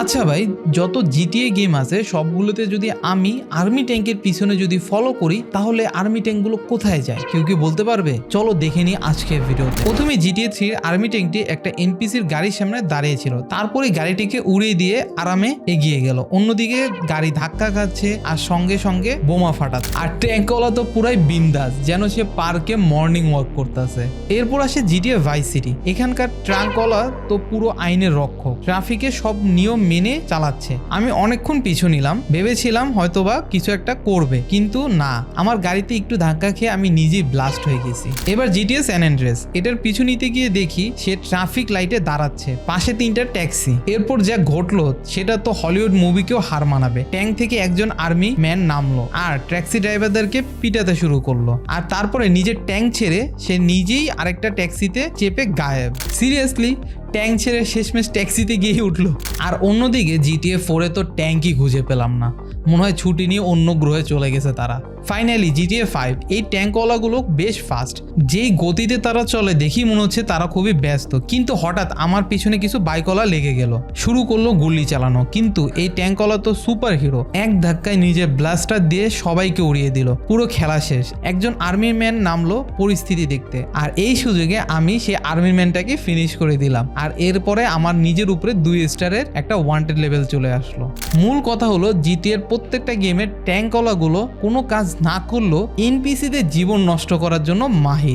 আচ্ছা ভাই, যত জিটিএ গেম আছে, সবগুলোতে যদি আমি আর্মি ট্যাঙ্কের পিছনে যদি ফলো করি, তাহলে আর্মি ট্যাঙ্কগুলো কোথায় যায়? কেউ কি বলতে পারবে? চলো দেখে নিই আজকের ভিডিওতে। প্রথমে জিটিএ থ্রির আর্মি ট্যাঙ্কটি একটা এনপিসির গাড়ির সামনে দাঁড়িয়েছিল তারপরে গাড়িটিকে উড়িয়ে দিয়ে আরামে এগিয়ে গেল। অন্যদিকে গাড়ি ধাক্কা খাচ্ছে আর সঙ্গে সঙ্গে বোমা ফাটাচ্ছে। আর ট্যাঙ্কওয়ালা তো পুরাই বিন্দাস, যেন সে পার্কে মর্নিং ওয়াক করতেছে। এরপর আসে জিটিএ ভাইস সিটি এখানকার ট্রাঙ্কওয়ালা তো পুরো আইনের রক্ষক। ট্রাফিকে সব নিয়ম মেনে চালাচ্ছে। আমি অনেকক্ষণ পিছু নিলাম, ভেবেছিলাম হয়তোবা কিছু একটা করবে, কিন্তু না। আমার গাড়িতে একটু ধাক্কা খেয়ে আমি নিজেই ব্লাস্ট হয়ে গেছি। এবার জিটিএস স্যান অ্যান্ড্রেস এটার পিছু নিতে গিয়ে দেখি সে ট্রাফিক লাইটে দাঁড়াচ্ছে। পাশে তিনটা ট্যাক্সি এরপর যা ঘটলো, সেটা তো হলিউড মুভিকেও হার মানাবে। ট্যাঙ্ক থেকে একজন আর্মি ম্যান নামলো আর ট্যাক্সি ড্রাইভারদেরকে পিটাতে শুরু করল। আর তারপরে নিজের ট্যাঙ্ক ছেড়ে সে নিজেই আরেকটা ট্যাক্সিতে চেপে গায়েব। সিরিয়াসলি ট্যাঙ্ক ছেড়ে শেষমেশ ট্যাক্সিতে গিয়েই উঠল। আর অন্যদিকে জিটিএ ফোরে তো ট্যাঙ্কই খুঁজে পেলাম না। মনে হয় ছুটি নিয়ে অন্য গ্রহে চলে গেছে তারা। ফাইনালি জিটিএ ফাইভ এই ট্যাঙ্কওয়ালাগুলো বেশ ফাস্ট যেই গতিতে তারা চলে, দেখি মনে হচ্ছে তারা খুবই ব্যস্ত। কিন্তু হঠাৎ আমার পিছনে কিছু বাইকওয়ালা লেগে গেল। শুরু করল গুলি চালানো। কিন্তু এই ট্যাঙ্কওয়ালা তো সুপার হিরো এক ধাক্কায় নিজের ব্লাস্টার দিয়ে সবাইকে উড়িয়ে দিল। পুরো খেলা শেষ। একজন আর্মি ম্যান নামলো পরিস্থিতি দেখতে। আর এই সুযোগে আমি সেই আর্মি ম্যানটাকে ফিনিশ করে দিলাম। আর এরপরে আমার নিজের উপরে দুই স্টারের একটা ওয়ান্টেড লেভেল চলে আসলো। মূল কথা হলো, জিটিএর প্রত্যেকটা গেমের ট্যাঙ্কওয়ালাগুলো কোনো কাজ না করলেও এনপিসিদের জীবন নষ্ট করার জন্য মাহির।